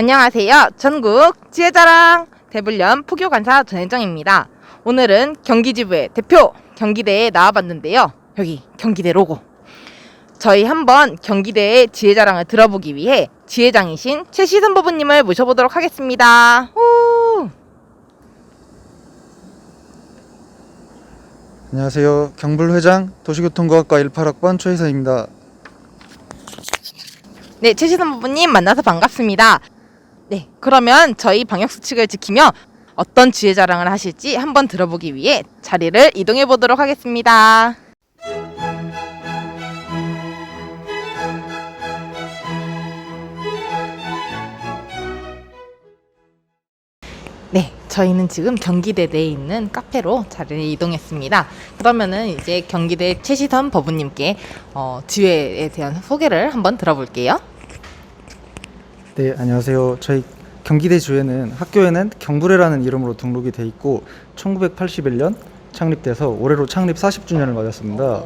안녕하세요. 전국 지혜자랑 대불련 포교관사 전혜정입니다. 오늘은 경기지부의 대표 경기대에 나와봤는데요. 여기 경기대 로고. 저희 한번 경기대의 지혜자랑을 들어보기 위해 지혜장이신 최시선 부부님을 모셔보도록 하겠습니다. 후! 안녕하세요. 경불회장 도시교통과학과 18학번 최희선입니다. 네, 최시선 부부님 만나서 반갑습니다. 네, 그러면 저희 방역 수칙을 지키며 어떤 지혜 자랑을 하실지 한번 들어보기 위해 자리를 이동해 보도록 하겠습니다. 네, 저희는 지금 경기대 내에 있는 카페로 자리를 이동했습니다. 그러면은 이제 경기대 최시선 법부님께 어, 지회에 대한 소개를 한번 들어볼게요. 네, 안녕하세요. 저희 경기대 주에는 학교에는 경불회라는 이름으로 등록이 돼 있고 1981년 창립돼서 올해로 창립 40주년을 맞았습니다.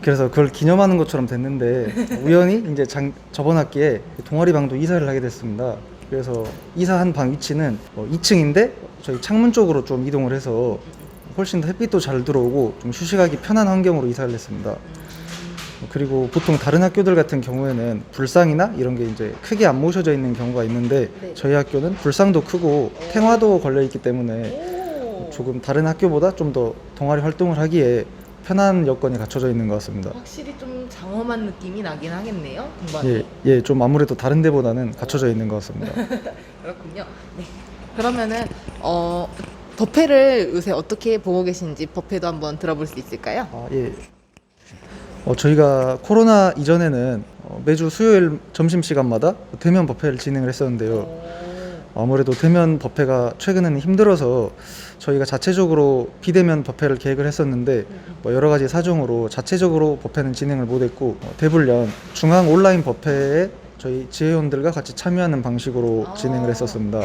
그래서 그걸 기념하는 것처럼 됐는데 우연히 이제 장, 저번 학기에 동아리 방도 이사를 하게 됐습니다. 그래서 이사한 방 위치는 어, 2층인데 저희 창문 쪽으로 좀 이동을 해서 훨씬 더 햇빛도 잘 들어오고 좀 휴식하기 편한 환경으로 이사를 했습니다. 그리고 보통 다른 학교들 같은 경우에는 불상이나 이런 게 이제 크게 안 모셔져 있는 경우가 있는데 네. 저희 학교는 불상도 크고 탱화도 걸려 있기 때문에 조금 다른 학교보다 좀 더 동아리 활동을 하기에 편한 여건이 갖춰져 있는 것 같습니다. 확실히 좀 장엄한 느낌이 나긴 하겠네요. 예, 예, 좀 아무래도 다른 데보다는 갖춰져 있는 것 같습니다. 그렇군요. 네. 그러면은 어 법회를 요새 어떻게 보고 계신지 법회도 한번 들어볼 수 있을까요? 아, 예. 어, 저희가 코로나 이전에는 어, 매주 수요일 점심 시간마다 대면 법회를 진행을 했었는데요. 아무래도 대면 법회가 최근에는 힘들어서 저희가 자체적으로 비대면 법회를 계획을 했었는데 뭐 여러 가지 사정으로 자체적으로 법회는 진행을 못했고 어, 대불련 중앙 온라인 법회에 저희 지회원들과 같이 참여하는 방식으로 아. 진행을 했었습니다.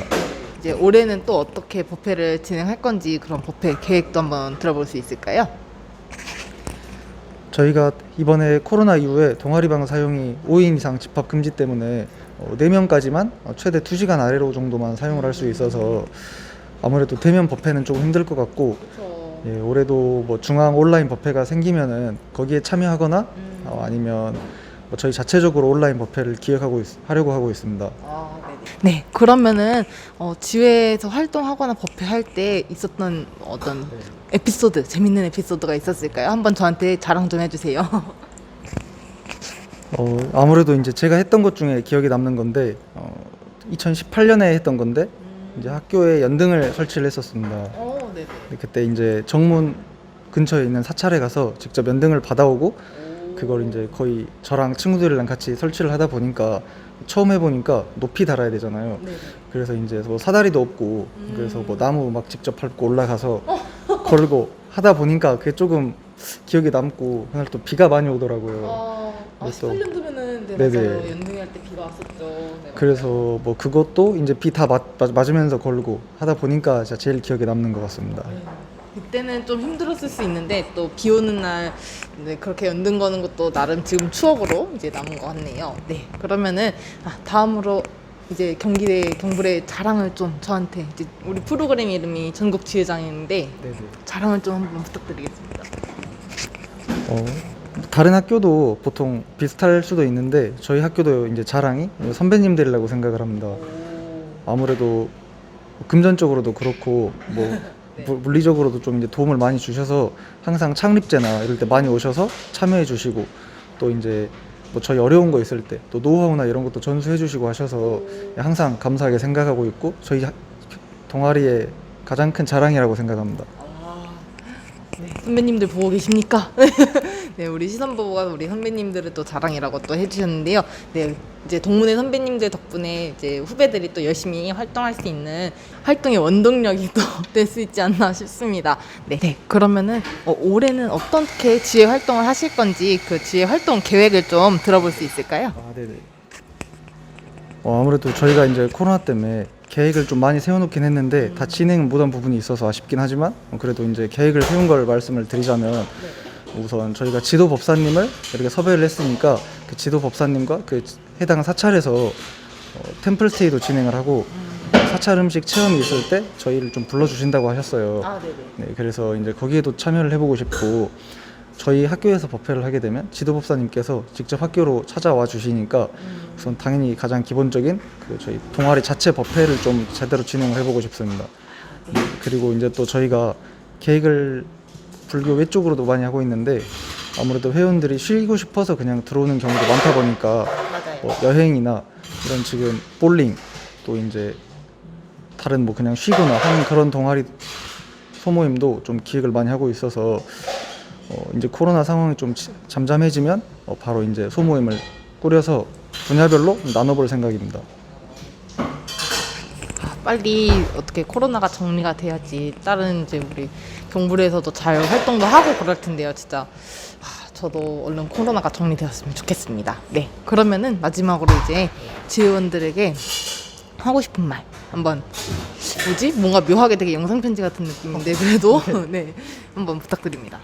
이제 올해는 또 어떻게 법회를 진행할 건지 그런 법회 계획도 한번 들어볼 수 있을까요? 저희가 이번에 코로나 이후에 동아리방 사용이 5인 이상 집합 금지 때문에 어, 4명까지만 어, 최대 2시간 아래로 정도만 사용을 할 수 있어서 아무래도 대면 법회는 조금 힘들 것 같고. 예, 올해도 뭐 중앙 온라인 법회가 생기면은 거기에 참여하거나 음. 어, 아니면 뭐 저희 자체적으로 온라인 법회를 기획하고 있, 하려고 하고 있습니다. 아, 네, 그러면은 어, 지회에서 활동하거나 법회 할 때 있었던 어떤 에피소드, 재밌는 에피소드가 있었을까요? 한번 저한테 자랑 좀 해주세요. 어, 아무래도 이제 제가 했던 것 중에 기억에 남는 건데 어, 2018년에 했던 건데 이제 학교에 연등을 설치를 했었습니다. 어. 그때 이제 정문 근처에 있는 사찰에 가서 직접 연등을 받아오고 그걸 이제 거의 저랑 친구들이랑 같이 설치를 하다 보니까 처음 해보니까 높이 달아야 되잖아요. 네네. 그래서 이제 뭐 사다리도 없고 그래서 뭐 나무 막 직접 밟고 올라가서 걸고 하다 보니까 그게 조금 기억에 남고 그날 또 비가 많이 오더라고요. 아, 아 그래서- 18년 도면은 네, 네네. 맞아요. 연등할 때 비가 왔었죠. 네, 그래서 뭐 그것도 이제 비 다 맞으면서 걸고 하다 보니까 진짜 제일 기억에 남는 것 같습니다. 네. 그때는 좀 힘들었을 수 있는데 또 비 오는 날 네, 그렇게 연등 거는 것도 나름 지금 추억으로 이제 남은 것 같네요. 네, 그러면은 아, 다음으로 이제 경기대 경불의 자랑을 좀 저한테 이제 우리 프로그램 이름이 전국 지회장인데 네네. 자랑을 좀 한번 부탁드리겠습니다. 어, 다른 학교도 보통 비슷할 수도 있는데 저희 학교도 이제 자랑이 선배님들이라고 생각을 합니다. 아무래도 금전적으로도 그렇고 뭐 네. 물- 물리적으로도 좀 이제 도움을 많이 주셔서 항상 창립제나 이럴 때 많이 오셔서 참여해 주시고 또 이제 뭐 저희 어려운 거 있을 때 또 노하우나 이런 것도 전수해 주시고 하셔서 항상 감사하게 생각하고 있고 저희 학- 동아리의 가장 큰 자랑이라고 생각합니다. 아, 네, 선배님들 보고 계십니까? 네, 우리 시선보가 우리 선배님들을 또 자랑이라고 또 해주셨는데요. 네, 이제 동문회 선배님들 덕분에 이제 후배들이 또 열심히 활동할 수 있는 활동의 원동력이 또 될 수 있지 않나 싶습니다. 네, 네 그러면은 어, 올해는 어떻게 지혜 활동을 하실 건지 그 지혜 활동 계획을 좀 들어볼 수 있을까요? 아, 네네. 어, 아무래도 저희가 이제 코로나 때문에 계획을 좀 많이 세워놓긴 했는데 다 진행 못한 부분이 있어서 아쉽긴 하지만 어, 그래도 이제 계획을 세운 걸 말씀을 드리자면 우선 저희가 지도 법사님을 이렇게 섭외를 했으니까 그 지도 법사님과 그 해당 사찰에서 어, 템플스테이도 진행을 하고 사찰 음식 체험이 있을 때 저희를 좀 불러주신다고 하셨어요. 아 네네. 네, 그래서 이제 거기에도 참여를 해보고 싶고 저희 학교에서 법회를 하게 되면 지도법사님께서 직접 학교로 찾아와 주시니까 우선 당연히 가장 기본적인 그 저희 동아리 자체 법회를 좀 제대로 진행을 해보고 싶습니다. 네, 그리고 이제 또 저희가 계획을 불교 외쪽으로도 많이 하고 있는데 아무래도 회원들이 쉬고 싶어서 그냥 들어오는 경우도 많다 보니까 맞아요. 뭐 여행이나 이런 지금 볼링 또 이제 다른 뭐 그냥 쉬거나 하는 그런 동아리 소모임도 좀 기획을 많이 하고 있어서 어 이제 코로나 상황이 좀 치- 잠잠해지면 어 바로 이제 소모임을 꾸려서 분야별로 나눠볼 생각입니다. 아, 빨리 어떻게 코로나가 정리가 돼야지 다른 이제 우리 경불에서도 잘 활동도 하고 그럴 텐데요, 진짜. 아, 저도 얼른 코로나가 정리되었으면 좋겠습니다. 네, 그러면은 마지막으로 이제 지회원들에게 하고 싶은 말 한번 뭐지? 뭔가 묘하게 되게 영상 편지 같은 느낌인데 그래도 네 한번 부탁드립니다.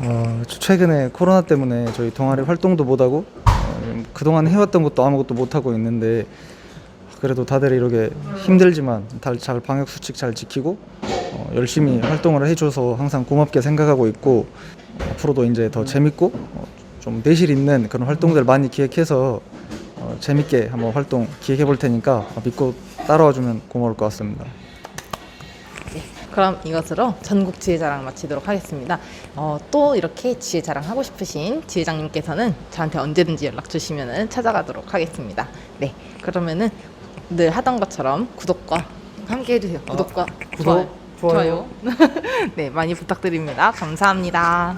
어, 최근에 코로나 때문에 저희 동아리 활동도 못하고 어, 그동안 해왔던 것도 아무것도 못하고 있는데 그래도 다들 이렇게 힘들지만 다 잘 방역 수칙 잘 지키고 어, 열심히 활동을 해줘서 항상 고맙게 생각하고 있고 어, 앞으로도 이제 더 재밌고 어, 좀 내실 있는 그런 활동들 많이 기획해서 어, 재밌게 한번 활동 기획해 볼 테니까 믿고 따라와 주면 고마울 것 같습니다. 그럼 이것으로 전국 지혜자랑 마치도록 하겠습니다. 어, 또 이렇게 지혜자랑 하고 싶으신 지혜장님께서는 저한테 언제든지 연락 주시면 찾아가도록 하겠습니다. 네, 그러면은 늘 하던 것처럼 구독과 함께 해주세요. 구독과 구독, 좋아요. 좋아요. 네, 많이 부탁드립니다. 감사합니다.